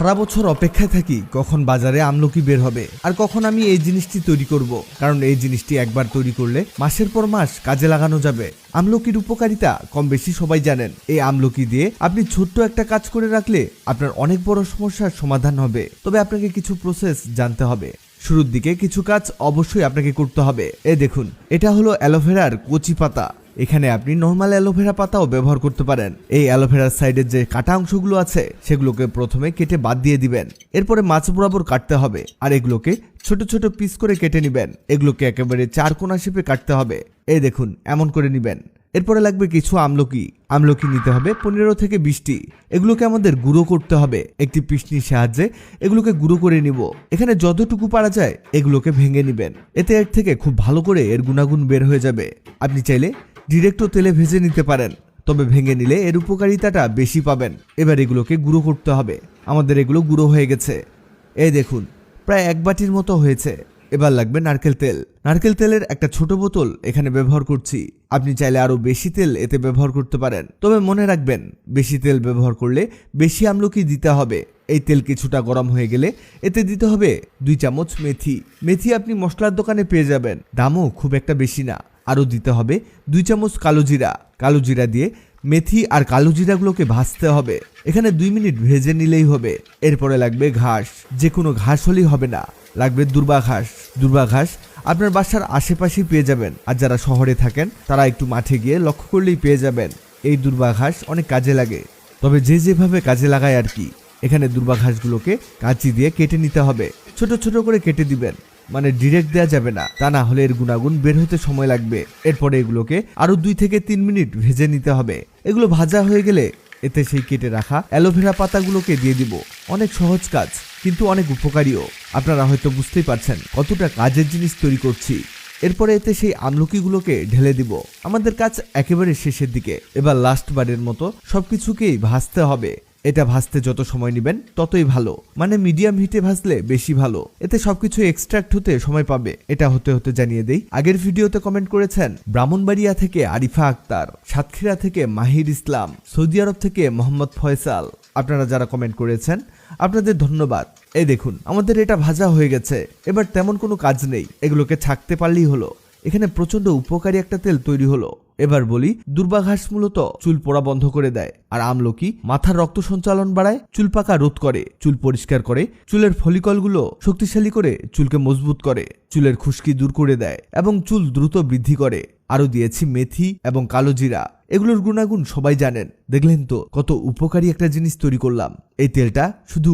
সারা বছর অপেক্ষায় থাকি কখন বাজারে আমলকি বের হবে আর কখন আমি এই জিনিসটি তৈরি করব। কারণ এই জিনিসটি একবার তৈরি করলে মাসের পর মাস কাজে লাগানো যাবে। আমলকির উপকারিতা কম বেশি সবাই জানেন। এই আমলকি দিয়ে আপনি ছোট্ট একটা কাজ করে রাখলে আপনার অনেক বড় সমস্যার সমাধান হবে। তবে আপনাকে কিছু প্রসেস জানতে হবে। শুরুর দিকে কিছু কাজ অবশ্যই আপনাকে করতে হবে। এ দেখুন, এটা হলো অ্যালোভেরার কচি পাতা। এখানে আপনি নর্মাল অ্যালোভেরা পাতাও ব্যবহার করতে পারেন। এই অ্যালোভেরার সাইডের যে কাটা অংশগুলো আছে, সেগুলোকে প্রথমে কেটে বাদ দিয়ে দিবেন। এরপরে মাছ বরাবর কাটতে হবে আর এগুলোকে ছোট ছোট পিস করে কেটে নেবেন। এগুলোকে একেবারে চার কোনা শেপে কাটতে হবে। এই দেখুন, এমন করে নেবেন। এরপরে লাগবে কিছু আমলকি। আমলকি নিতে হবে পনেরো থেকে বিশটি। এগুলোকে আমাদের গুঁড়ো করতে হবে। একটি পিসনির সাহায্যে এগুলোকে গুঁড়ো করে নিব। এখানে যতটুকু পারা যায়, এগুলোকে ভেঙে নেবেন। এতে এর থেকে খুব ভালো করে এর গুণাগুণ বের হয়ে যাবে। আপনি চাইলে ডিরেক্টও তেলে ভেজে নিতে পারেন, তবে ভেঙে নিলে এর উপকারিতাটা বেশি পাবেন। এবার এগুলোকে গুঁড়ো করতে হবে। আমাদের এগুলো গুঁড়ো হয়ে গেছে। এই দেখুন, প্রায় এক বাটির মতো হয়েছে। এবার লাগবে নারকেল তেল। নারকেল তেলের একটা ছোট বোতল এখানে ব্যবহার করছি। আপনি চাইলে আরও বেশি তেল এতে ব্যবহার করতে পারেন। তবে মনে রাখবেন, বেশি তেল ব্যবহার করলে বেশি আমলকি দিতে হবে। এই তেল কিছুটা গরম হয়ে গেলে এতে দিতে হবে দুই চামচ মেথি। মেথি আপনি মশলার দোকানে পেয়ে যাবেন। দামও খুব একটা বেশি না। আরও দিতে হবে। দুই চামচ কালো জিরা। কালো জিরা দিয়ে মেথি আর কালো জিরাগুলোকে ভাজতে হবে। এখানে দুই মিনিট ভেজে নিলেই হবে। এরপরে লাগবে ঘাস। যে কোনো ঘাস হলেই হবে না। লাগবে দুর্বা ঘাস। দুর্বা ঘাস আপনার বাসার আশেপাশেই পেয়ে যাবেন। আর যারা শহরে থাকেন, তারা একটু মাঠে গিয়ে লক্ষ্য করলেই পেয়ে যাবেন। এই দুর্বা ঘাস অনেক কাজে লাগে। তবে যে যেভাবে কাজে লাগায় আর কি, এখানে দুর্বা ঘাসগুলোকে কাঁচি দিয়ে কেটে নিতে হবে। ছোট ছোট করে কেটে দিবেন। মানে ডিরেক্ট দেওয়া যাবে না। তা না হলে এর গুণাগুণ বের হতে সময় লাগবে। এরপরে এগুলোকে আরও দুই থেকে তিন মিনিট ভেজে নিতে হবে। এগুলো ভাজা হয়ে গেলে এতে সেই কেটে রাখা অ্যালোভেরা পাতাগুলোকে দিয়ে দিব। অনেক সহজ কাজ, কিন্তু অনেক উপকারীও। আপনারা হয়তো বুঝতেই পারছেন কতটা কাজের জিনিস তৈরি করছি। এরপরে এতে সেই আমলকিগুলোকে ঢেলে দিব। আমাদের কাজ একেবারে শেষের দিকে। এবার লাস্ট বারের মতো সবকিছুকেই ভাজতে হবে। এটা ভাজতে যত সময় নেবেন, ততই ভালো। মানে মিডিয়াম হিটে ভাজলে বেশি ভালো। এতে সবকিছু এক্সট্রাক্ট হতে সময় পাবে, এটা হতে হতে জানিয়ে দেই। আগের ভিডিওতে কমেন্ট করেছেন ব্রাহ্মণবাড়িয়া থেকে আরিফা আক্তার, সাতক্ষীরা থেকে মাহির ইসলাম, সৌদি আরব থেকে মোহাম্মদ ফয়সাল। আপনারা যারা কমেন্ট করেছেন, আপনাদের ধন্যবাদ। এই দেখুন, আমাদের এটা ভাজা হয়ে গেছে। এবার তেমন কোনো কাজ নেই। এগুলোকে ছাকতে পারলেই হলো। এখানে প্রচণ্ড উপকারী একটা তেল তৈরি হলো। এবার বলি, দুর্বাঘাস মূলত চুল পোড়া বন্ধ করে দেয়, আর আমলকি মাথার রক্ত সঞ্চালন বাড়ায়, চুল পাকা রোধ করে, চুল পরিষ্কার করে, চুলের ফলিকলগুলো শক্তিশালী করে চুলকে মজবুত করে, চুলের খুশকি দূর করে দেয় এবং চুল দ্রুত বৃদ্ধি করে। আরও দিয়েছি মেথি এবং কালো জিরা, এগুলোর গুণাগুণ সবাই জানেন। দেখলেন তো, কত উপকারী একটা জিনিস তৈরি করলাম। এই তেলটা শুধু